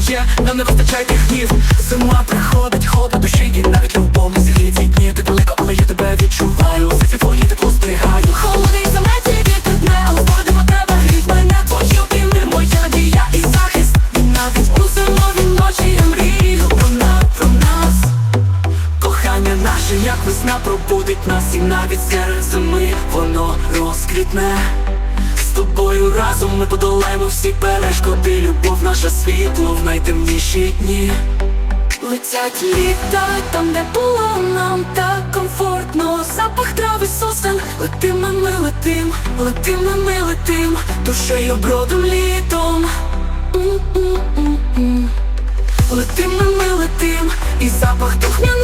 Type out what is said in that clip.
є, нам не вистачає тих днів Зима приходить, холодно душі і навіть любов не зігріє ці дні. Ти далеко, але я тебе відчуваю. Серці твої тепло зберігаю. Холодний заметі вітер дне, але будемо тебе гріть мене. Твої обійми, моя надія і захист. І навіть у зимові ночі я мрію про нас, про нас. Кохання наше, як весна пробудить нас. І навіть серед зими воно розквітне тобою разом ми подолаємо всі перешкоди. Любов наша світло в найтемніші дні. Летять літа, там де було нам так комфортно. Запах трави сосен, летим, ми летим, летим, ми летим. Душею бродом літом. Летим, ми летим. І запах літа